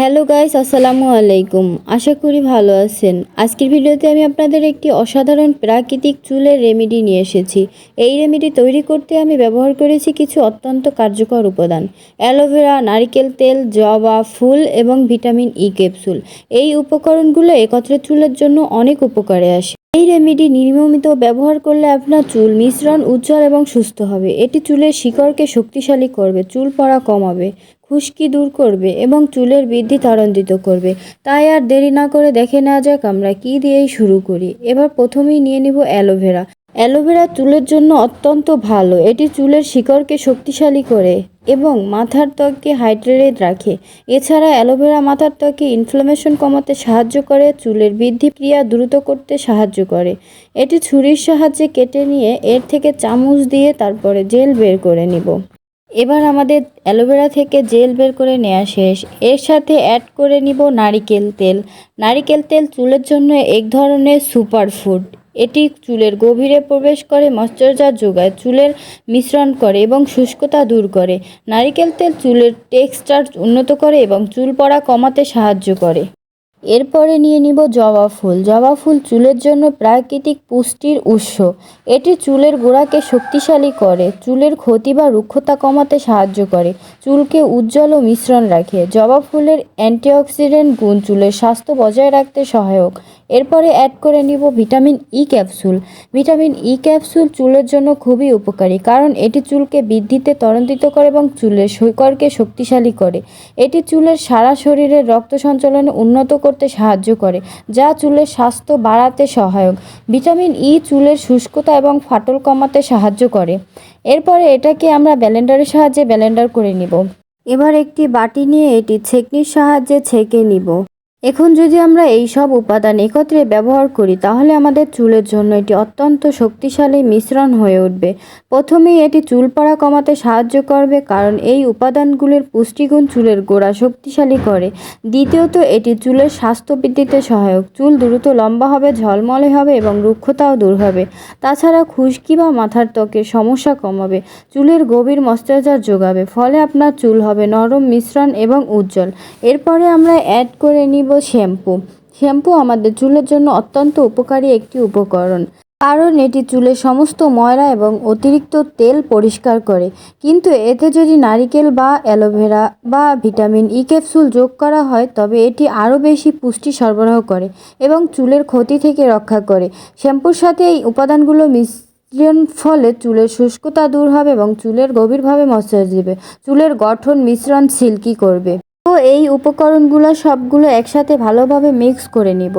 Hello guys, আসসালামু আলাইকুম। আশা করি ভালো আছেন। আজকের ভিডিওতে আমি আপনাদের একটি অসাধারণ প্রাকৃতিক চুলের রেমেডি নিয়ে এসেছি। এই রেমেডি তৈরি করতে আমি ব্যবহার করেছি কিছু অত্যন্ত কার্যকর উপাদান। অ্যালোভেরা, নারিকেল তেল, জবা, ফুল এবং ভিটামিন ই ক্যাপসুল। এই উপকরণগুলো একত্রে চুলের জন্য অনেক উপকারে আসে। এই রেমেডি নিয়মিত ব্যবহার করলে আপনার চুল মিশ্রণ, উজ্জ্বল এবং সুস্থ হবে। এটি চুলের শিকড়কে শক্তিশালী করবে, চুল পড়া কমাবে। খুশকি দূর করবে এবং চুলের বৃদ্ধি ত্বরান্বিত করবে। তাই আর দেরি না করে দেখে নেওয়া যাক আমরা কী দিয়েই শুরু করি। এবার প্রথমেই নিয়ে নিব অ্যালোভেরা। অ্যালোভেরা চুলের জন্য অত্যন্ত ভালো। এটি চুলের শিকড়কে শক্তিশালী করে এবং মাথার ত্বককে হাইড্রেটেড রাখে। এছাড়া অ্যালোভেরা মাথার ত্বকে ইনফ্লামেশন কমাতে সাহায্য করে, চুলের বৃদ্ধি ক্রিয়া দ্রুত করতে সাহায্য করে। এটি ছুরির সাহায্যে কেটে নিয়ে এর থেকে চামচ দিয়ে তারপরে জেল বের করে নিব। এবার আমাদের অ্যালোভেরা থেকে জেল বের করে নেওয়া শেষ। এর সাথে অ্যাড করে নিব নারিকেল তেল। নারিকেল তেল চুলের জন্য এক ধরনের সুপার ফুড এটি চুলের গভীরে প্রবেশ করে ময়শ্চারাইজার যোগায়, চুলের মিশ্রণ করে এবং শুষ্কতা দূর করে। নারিকেল তেল চুলের টেক্সচার উন্নত করে এবং চুল পড়া কমাতে সাহায্য করে। এরপরে নিয়ে নিব জবা ফুল। জবা ফুল চুলের জন্য প্রাকৃতিক পুষ্টির উৎস। এটি চুলের গোড়াকে শক্তিশালী করে, চুলের ক্ষতি বা রুক্ষতা কমাতে সাহায্য করে, চুলকে উজ্জ্বল ও মিশ্রণ রাখে। জবা ফুলের অ্যান্টিঅক্সিডেন্ট গুণ চুলের স্বাস্থ্য বজায় রাখতে সহায়ক। এরপরে অ্যাড করে নিব vitamin E capsule vitamin E capsule চুলের জন্য খুবই উপকারী, কারণ এটি চুলকে বৃদ্ধিতে ত্বরান্বিত করে এবং চুলের সৈকড়কে শক্তিশালী করে। এটি চুলের সারা শরীরের রক্ত সঞ্চালন উন্নত করতে সাহায্য করে, যা চুলের স্বাস্থ্য বাড়াতে সহায়ক। ভিটামিন ই চুলের শুষ্কতা এবং ফাটল কমাতে সাহায্য করে। এরপরে এটাকে আমরা ব্যালেন্ডারের সাহায্যে ব্যালেন্ডার করে নিব। এবার একটি বাটি নিয়ে এটি ছেঁকনির সাহায্যে ছেঁকে নিব। এখন যদি আমরা এই সব উপাদান একত্রে ব্যবহার করি, তাহলে আমাদের চুলের জন্য এটি অত্যন্ত শক্তিশালী মিশ্রণ হয়ে উঠবে। প্রথমেই এটি চুল পড়া কমাতে সাহায্য করবে, কারণ এই উপাদানগুলির পুষ্টিগুণ চুলের গোড়া শক্তিশালী করে। দ্বিতীয়ত, এটি চুলের স্বাস্থ্য বৃদ্ধিতে সহায়ক। চুল দ্রুত লম্বা হবে, ঝলমলে হবে এবং রুক্ষতাও দূর হবে। তাছাড়া খুশকি বা মাথার ত্বকের সমস্যা কমাবে, চুলের গভীর ময়শ্চারাইজার যোগাবে, ফলে আপনার চুল হবে নরম, মিশ্রণ এবং উজ্জ্বল। এরপরে আমরা অ্যাড করে নিব শ্যাম্পু। শ্যাম্পু আমাদের চুলের জন্য অত্যন্ত উপকারী একটি উপকরণ। কারণ এটি চুলের সমস্ত ময়লা এবং অতিরিক্ত তেল পরিষ্কার করে। কিন্তু এতে যদি নারিকেল বা অ্যালোভেরা বা ভিটামিন ই ক্যাপসুল যোগ করা হয়, তবে এটি আরও বেশি পুষ্টি সরবরাহ করে এবং চুলের ক্ষতি থেকে রক্ষা করে। শ্যাম্পুর সাথে এই উপাদানগুলো মিশ্রণ ফলে চুলের শুষ্কতা দূর হবে এবং চুলের গভীরভাবে ময়শ্চারাইজ দেবে। চুলের গঠন, মিশ্রণ, সিল্কি করবে। তো এই উপকরণগুলো সবগুলো একসাথে ভালোভাবে মিক্স করে নিব।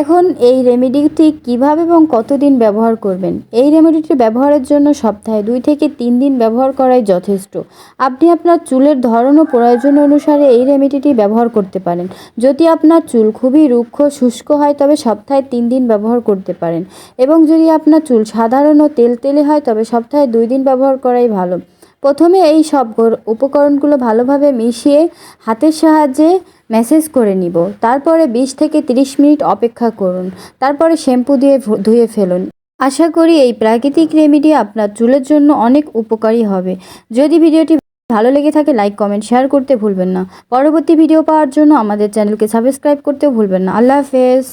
এখন এই রেমেডিটি কীভাবে এবং কতদিন ব্যবহার করবেন? এই রেমেডিটি ব্যবহারের জন্য সপ্তাহে দুই থেকে তিন দিন ব্যবহার করাই যথেষ্ট। আপনি আপনার চুলের ধরন ও প্রয়োজন অনুসারে এই রেমেডিটি ব্যবহার করতে পারেন। যদি আপনার চুল খুবই রুক্ষ, শুষ্ক হয়, তবে সপ্তাহে তিন দিন ব্যবহার করতে পারেন। এবং যদি আপনার চুল সাধারণ ও তেলতেলে হয়, তবে সপ্তাহে দুই দিন ব্যবহার করাই ভালো। প্রথমে এই সব উপকরণগুলো ভালোভাবে মিশিয়ে হাতের সাহায্যে ম্যাসেজ করে নিব। তারপরে বিশ থেকে তিরিশ মিনিট অপেক্ষা করুন। তারপরে শ্যাম্পু দিয়ে ধুয়ে ফেলুন। আশা করি এই প্রাকৃতিক রেমেডি আপনার চুলের জন্য অনেক উপকারী হবে। যদি ভিডিওটি ভালো লেগে থাকে, লাইক, কমেন্ট, শেয়ার করতে ভুলবেন না। পরবর্তী ভিডিও পাওয়ার জন্য আমাদের চ্যানেলকে সাবস্ক্রাইব করতেও ভুলবেন না। আল্লাহ হাফেজ।